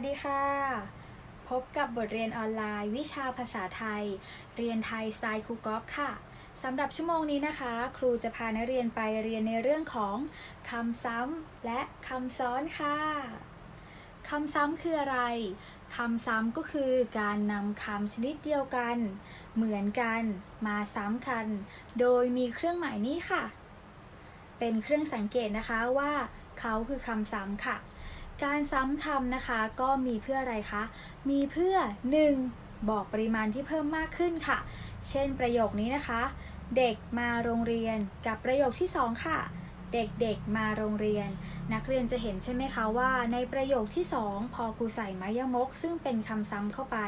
วัสดีค่ะ พบกับบทเรียนออนไลน์ วิชาภาษาไทย เรียนไทยสไตล์ครูก๊อฟค่ะสำหรับชั่วโมงนี้นะคะ ครูจะพานักเรียนไปเรียนในเรื่องของคำซ้ำและคำซ้อนค่ะคำซ้ำคืออะไรคำซ้ำก็คือการนำคำชนิดเดียวกัน เหมือนกัน มาซ้ำกัน โดยมีเครื่องหมายนี้ค่ะ เป็นเครื่องสังเกตนะคะว่า เขาคือคำซ้ำค่ะ การซ้ำคำนะคะก็มีเพื่ออะไรคะ มีเพื่อ 1. บอกปริมาณที่เพิ่มมากขึ้นค่ะ เช่นประโยคนี้นะคะ เด็กมาโรงเรียนกับประโยคที่ 2 ค่ะ เด็กๆมาโรงเรียน นักเรียนจะเห็นใช่ไหมคะว่าในประโยคที่ 2 พอครูใส่ไม้ยมก ซึ่งเป็นคำซ้ำเข้าไป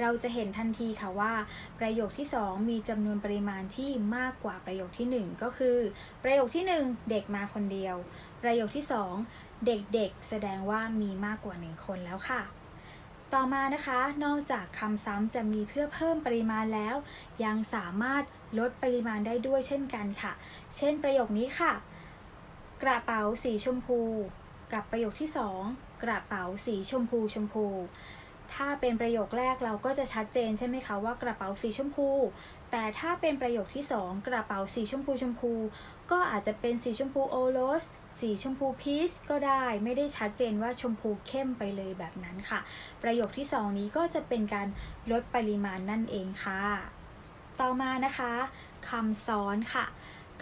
เราจะเห็นทันทีค่ะว่า ประโยคที่ 2 มีจำนวนปริมาณที่มากกว่าประโยคที่ 1 ก็คือ ประโยคที่ 1 เด็กมาคนเดียว ประโยคที่ 2 เด็กๆ แสดงว่ามีมากกว่า1คนแล้วค่ะ ต่อมานะคะ นอกจากคำซ้ำจะมีเพื่อเพิ่มปริมาณแล้ว ยังสามารถลดปริมาณได้ด้วยเช่นกันค่ะ เช่นประโยคนี้ค่ะ กระเป๋าสีชมพู กับประโยคที่ 2 กระเป๋าสีชมพูชมพู ถ้าเป็นประโยคแรกเราก็จะชัดเจนใช่ไหมคะว่ากระเป๋าสีชมพู แต่ถ้าเป็นประโยคที่ 2 กระเป๋าสีชมพูชมพู ก็อาจจะเป็นสีชมพูโอโรส สีชมพูพีชก็ได้ไม่ได้ชัดเจนว่าชมพูเข้มไปเลยแบบนั้นค่ะ ประโยคที่ 2 นี้ก็จะเป็นการลดปริมาณนั่นเองค่ะ ต่อมานะคะคำซ้อนค่ะ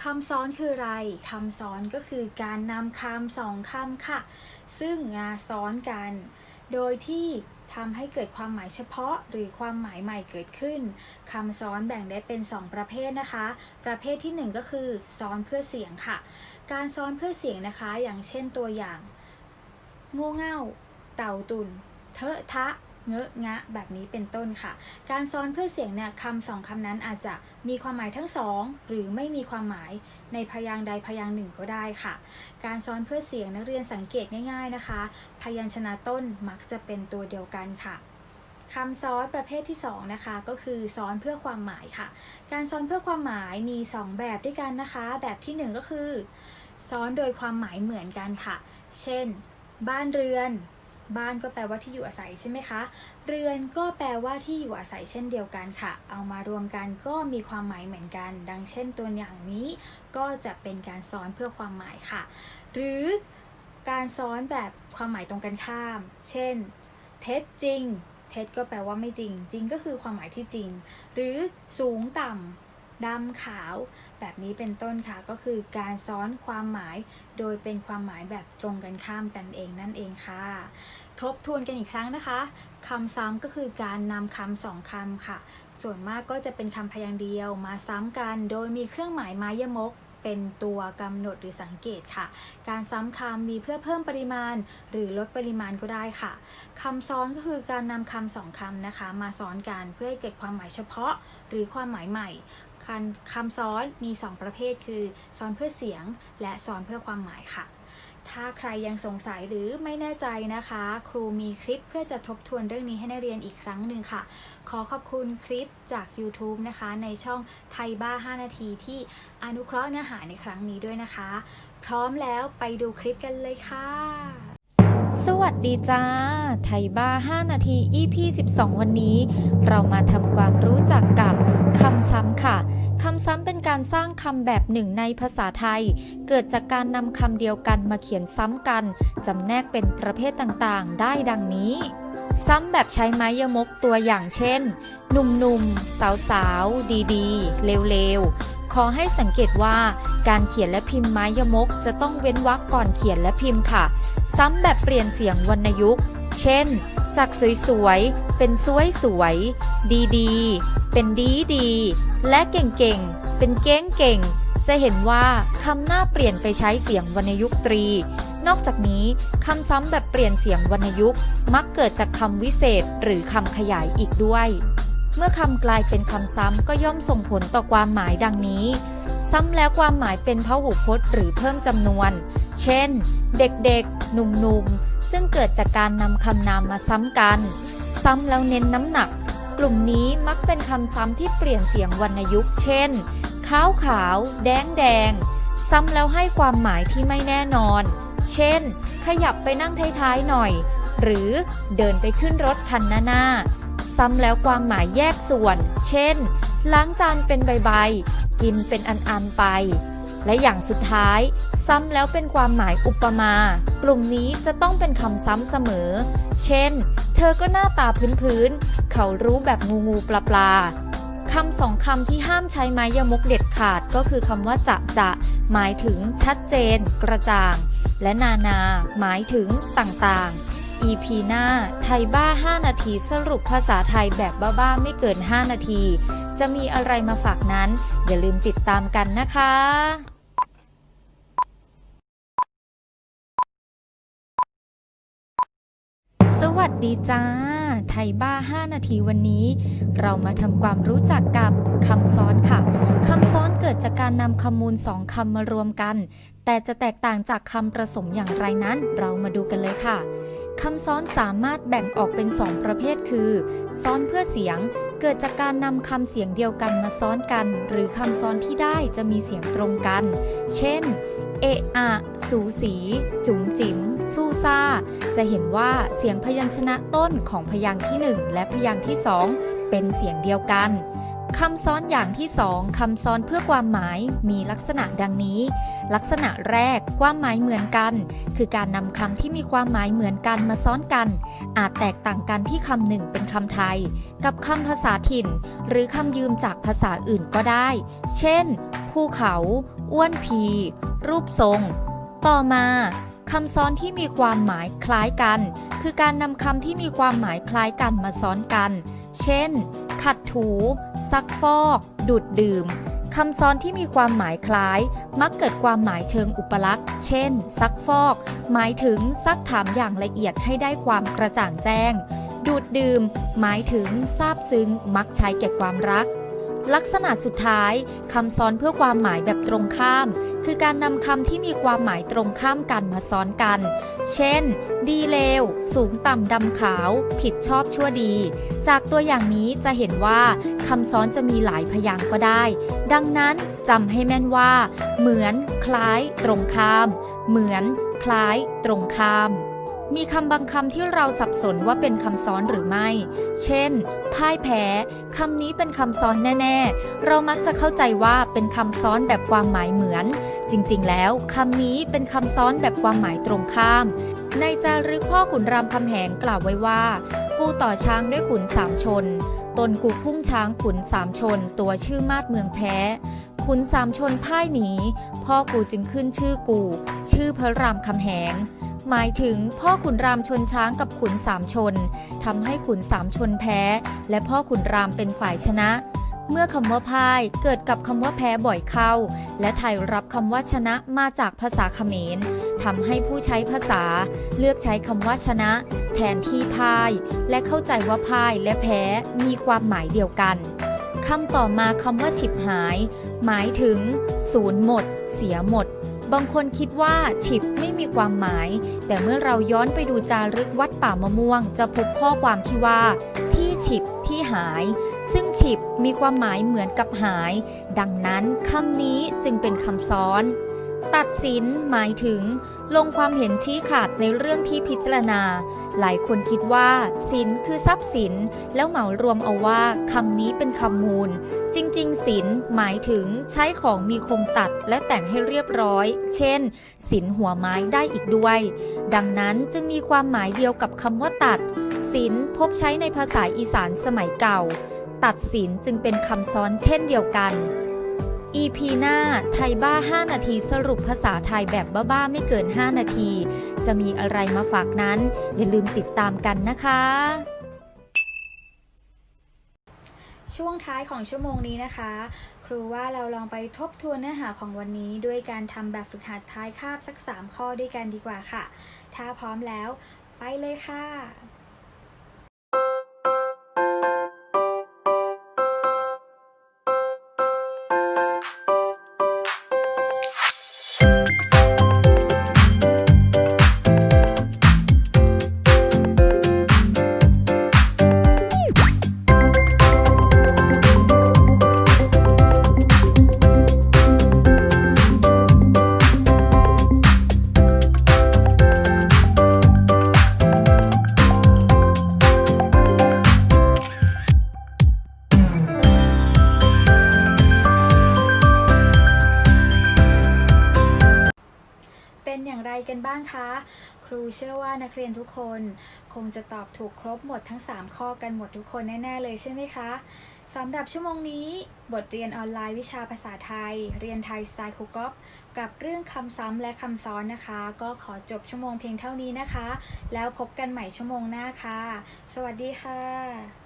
คำซ้อนคืออะไรคำซ้อนก็คือการนำคำสองคำค่ะ ซึ่งมาซ้อนกัน โดยที่ ทำให้เกิดความหมายเฉพาะหรือความหมายใหม่เกิดขึ้นคำซ้อนแบ่งได้เป็น 2 ประเภทนะคะ ประเภทที่ 1 ก็คือ ซ้อนเพื่อเสียงค่ะ การซ้อนเพื่อเสียงนะคะ อย่างเช่นตัวอย่างโง่เง่า เต่าตุนเทอะทะเงอะงะแบบนี้เป็นต้นค่ะ การซ้อนเพื่อเสียงเนี่ยคำสองคำนั้นอาจจะมีความหมายทั้งสองหรือไม่มีความหมาย ในพยางค์ใดพยางค์หนึ่งก็ได้ค่ะ การซ้อนเพื่อเสียงนักเรียนสังเกตง่าย ๆนะคะ พยัญชนะต้นมักจะเป็นตัวเดียวกันค่ะคำซ้อนประเภทที่2นะคะก็คือซ้อนเพื่อความหมายค่ะ การซ้อนเพื่อความหมายมี 2 แบบด้วยกันนะคะ แบบที่ 1 ก็คือ ซ้อนโดยความหมายเหมือนกันค่ะ เช่น บ้านเรือน บ้านก็แปลว่าที่อยู่อาศัยใช่ไหมคะ เรือนก็แปลว่าที่อยู่อาศัยเช่นเดียวกันค่ะ เอามารวมกันก็มีความหมายเหมือนกัน ดังเช่นตัวอย่างนี้ ก็จะเป็นการซ้อนเพื่อความหมายค่ะ หรือการซ้อนแบบความหมายตรงกันข้าม เช่น เท็จจริง เท็จก็แปลว่าไม่จริง จริงก็คือความหมายที่จริง หรือสูงต่ำ ดำขาว แบบนี้เป็นต้นค่ะ ก็คือการซ้อนความหมาย โดยเป็นความหมายแบบตรงกันข้ามกันเองนั่นเองค่ะ ทบทวนกันอีกครั้งนะคะคำซ้ำก็คือการนำคำสองคำค่ะ ส่วนมากก็จะเป็นคำพยางค์เดียวมาซ้ำกัน โดยมีเครื่องหมายไม้ยมกเป็นตัวกำหนดหรือสังเกตค่ะ การซ้ำคำมีเพื่อเพิ่มปริมาณ หรือลดปริมาณก็ได้ค่ะคำซ้อนก็คือการนำคำสองคำนะคะ มาซ้อนกันเพื่อให้เกิดความหมายเฉพาะ หรือความหมายใหม่ คำซ้อนมี 2 ประเภทคือซ้อนเพื่อเสียง และซ้อนเพื่อความหมายค่ะ ถ้าใครยังสงสัยหรือไม่แน่ใจนะคะ ครูมีคลิปเพื่อจะทบทวนเรื่องนี้ให้นักเรียนอีกครั้งหนึ่งค่ะ ขอขอบคุณคลิปจาก YouTube นะคะ ในช่องไทยบ้า 5 นาทีที่อนุเคราะห์เนื้อหาในครั้งนี้ด้วยนะคะ พร้อมแล้วไปดูคลิปกันเลยค่ะ สวัสดีจ้า ไทยบ้า 5 นาที EP 12 วันนี้ เรามาทำความรู้จักกับคำซ้ำค่ะ คำซ้ำเป็นการสร้างคำแบบหนึ่งในภาษาไทย เกิดจากการนำคำเดียวกันมาเขียนซ้ำกัน จำแนกเป็นประเภทต่างๆ ได้ดังนี้ ซ้ำแบบใช้ไม้ยมกตัวอย่างเช่น หนุ่มๆ สาวๆ ดีๆ เร็วๆ ขอให้สังเกตว่าการเขียนและพิมพ์ไม้ยมกจะต้องเว้นวรรคก่อนเขียนและพิมพ์ค่ะ ซ้ำแบบเปลี่ยนเสียงวรรณยุกต์ เช่น จากสวยๆ เป็นสวยสวย ดีๆ เป็นดีดีและเก่งๆ เป็นเก้งเก่ง จะเห็นว่าคำหน้าเปลี่ยนไปใช้เสียงวรรณยุกต์ตรี นอกจากนี้คำซ้ำแบบเปลี่ยนเสียงวรรณยุกต์ มักเกิดจากคำวิเศษหรือคำขยายอีกด้วย เมื่อคำกลายเป็นคำซ้ำก็ย่อมส่งผลต่อความหมายดังนี้ ซ้ำแล้วความหมายเป็นพหูพจน์หรือเพิ่มจำนวน เช่น เด็กๆ หนุ่มๆ ซึ่งเกิดจากการนำคำนามมาซ้ำกัน ซ้ำแล้วเน้นน้ำหนัก กลุ่มนี้มักเป็นคำซ้ำที่เปลี่ยนเสียงวรรณยุกต์ เช่น ขาวขาว แดงแดง ซ้ำแล้วให้ความหมายที่ไม่แน่นอน เช่น ขยับไปนั่งท้ายๆหน่อย หรือเดินไปขึ้นรถคันหน้า ซ้ำแล้วความหมายแยกส่วน เช่น ล้างจานเป็นใบๆ กินเป็นอันๆไป และอย่างสุดท้าย ซ้ำแล้วเป็นความหมายอุปมา กลุ่มนี้จะต้องเป็นคำซ้ำเสมอ เช่น เธอก็หน้าตาพื้นๆ เขารู้แบบงูงูปลาปลาคำสองคำที่ห้ามใช้ไม้ยมกเด็ดขาดก็คือคำว่าจะจะ หมายถึงชัดเจน กระจ่าง และนานา หมายถึงต่างๆ EP หน้า ไทยบ้า 5 นาทีสรุปภาษาไทยแบบบ้าๆไม่เกิน 5 นาที จะมีอะไรมาฝากนั้น อย่าลืมติดตามกันนะคะสวัสดีจ้า ไทยบ้า 5 นาทีวันนี้ เรามาทำความรู้จักกับคำซ้อนค่ะ คำซ้อน กิดจากการนำคำมูลสองคำมารวมกัน แต่จะแตกต่างจากคำประสมอย่างไรนั้นเรามาดูกันเลยค่ะคำซ้อนสามารถแบ่งออกเป็น 2 ประเภทคือ ซ้อนเพื่อเสียง เกิดจากการนำคำเสียงเดียวกันมาซ้อนกัน หรือคำซ้อนที่ได้จะมีเสียงตรงกัน เช่น เอะอะสูสี จุ๋มจิ๋มสู้ซ่า จะเห็นว่าเสียงพยัญชนะต้นของพยางค์ที่ 1 และพยางค์ที่ 2 เป็นเสียงเดียวกัน คำซ้อนอย่างที่สองคำซ้อนเพื่อความหมายมีลักษณะดังนี้ ลักษณะแรกความหมายเหมือนกัน คือการนำคำที่มีความหมายเหมือนกันมาซ้อนกัน อาจแตกต่างกันที่คำหนึ่งเป็นคำไทย กับคำภาษาถิ่น หรือคำยืมจากภาษาอื่นก็ได้ เช่น ภูเขา อ้วนพีรูปทรง ต่อมาคำซ้อนที่มีความหมายคล้ายกัน คือการนำคำที่มีความหมายคล้ายกันมาซ้อนกัน เช่น ขัดถู ซักฟอก ดูดดื่มคำซ้อนที่มีความหมายคล้าย มักเกิดความหมายเชิงอุปลักษณ์ เช่น ซักฟอก หมายถึงซักถามอย่างละเอียดให้ได้ความกระจ่างแจ้ง ดูดดื่ม หมายถึงซาบซึ้ง มักใช้แก่ความรัก ลักษณะสุดท้าย คำซ้อนเพื่อความหมายแบบตรงข้าม คือการนำคำที่มีความหมายตรงข้ามกันมาซ้อนกัน เช่น ดีเลว สูงต่ำดำขาว ผิดชอบชั่วดี จากตัวอย่างนี้จะเห็นว่าคำซ้อนจะมีหลายพยางค์ก็ได้ ดังนั้นจำให้แม่นว่า เหมือน คล้าย ตรงข้าม เหมือน คล้าย ตรงข้าม มีคำบางคำที่เราสับสนว่าเป็นคำซ้อนหรือไม่ เช่น พ่ายแพ้ คำนี้เป็นคำซ้อนแน่ ๆ เรามักจะเข้าใจว่าเป็นคำซ้อนแบบความหมายเหมือน จริงๆ แล้วคำนี้เป็นคำซ้อนแบบความหมายตรงข้าม ในจารึกพ่อขุนรามคำแหงกล่าวไว้ว่า กูต่อช้างด้วยขุนสามชน ตนกูพุ่งช้างขุนสามชน ตัวชื่อมาดเมืองแพ้ขุนสามชนพ่ายหนี พ่อกูจึงขึ้นชื่อกู ชื่อพระรามคำแหง หมายถึงพ่อขุนรามชนช้างกับขุนสามชนทำให้ขุนสามชนแพ้ และพ่อขุนรามเป็นฝ่ายชนะ เมื่อคำว่าพ่ายเกิดกับคำว่าแพ้บ่อยเข้า และไทยรับคำว่าชนะมาจากภาษาเขมรทำให้ผู้ใช้ภาษา เลือกใช้คำว่าชนะ แทนที่พ่าย และเข้าใจว่าพ่ายและแพ้มีความหมายเดียวกันคำต่อมาคำว่าฉิบหาย หมายถึง ศูนย์หมด เสียหมด บางคนคิดว่าฉิบไม่มีความหมาย แต่เมื่อเราย้อนไปดูจารึกวัดป่ามะม่วง จะพบข้อความที่ว่า ที่ฉิบที่หาย ซึ่งฉิบมีความหมายเหมือนกับหาย ดังนั้นคำนี้จึงเป็นคำซ้อน ตัดสินหมายถึง ลงความเห็นชี้ขาดในเรื่องที่พิจารณา หลายคนคิดว่าสินคือทรัพย์สิน แล้วเหมารวมเอาว่าคำนี้เป็นคำมูล จริง ๆ สินหมายถึงใช้ของมีคมตัดและแต่งให้เรียบร้อย เช่น สินหัวไม้ได้อีกด้วย ดังนั้นจึงมีความหมายเดียวกับคำว่าตัดสินพบใช้ในภาษาอีสานสมัยเก่า ตัดสินจึงเป็นคำซ้อนเช่นเดียวกัน EP หน้าไทยบ้า 5 นาทีสรุปภาษาไทยแบบบ้าๆไม่เกิน 5 นาที จะมีอะไรมาฝากนั้น อย่าลืมติดตามกันนะคะ ช่วงท้ายของชั่วโมงนี้นะคะ ครูว่าเราลองไปทบทวนเนื้อหาของวันนี้ ด้วยการทำแบบฝึกหัดท้ายคาบสัก 3 ข้อด้วยกันดีกว่าค่ะ ถ้าพร้อมแล้ว ไปเลยค่ะ เชื่อว่านักเรียนทุกคน คงจะตอบถูกครบหมดทั้ง 3 ข้อกันหมดทุกคนแน่ ๆ เลยใช่ไหมคะสำหรับชั่วโมงนี้ บทเรียนออนไลน์วิชาภาษาไทย เรียนไทยสไตล์ครูก๊อฟกับเรื่องคำซ้ำและคำซ้อนนะคะ ก็ขอจบชั่วโมงเพียงเท่านี้นะคะ แล้วพบกันใหม่ชั่วโมงหน้าค่ะ สวัสดีค่ะ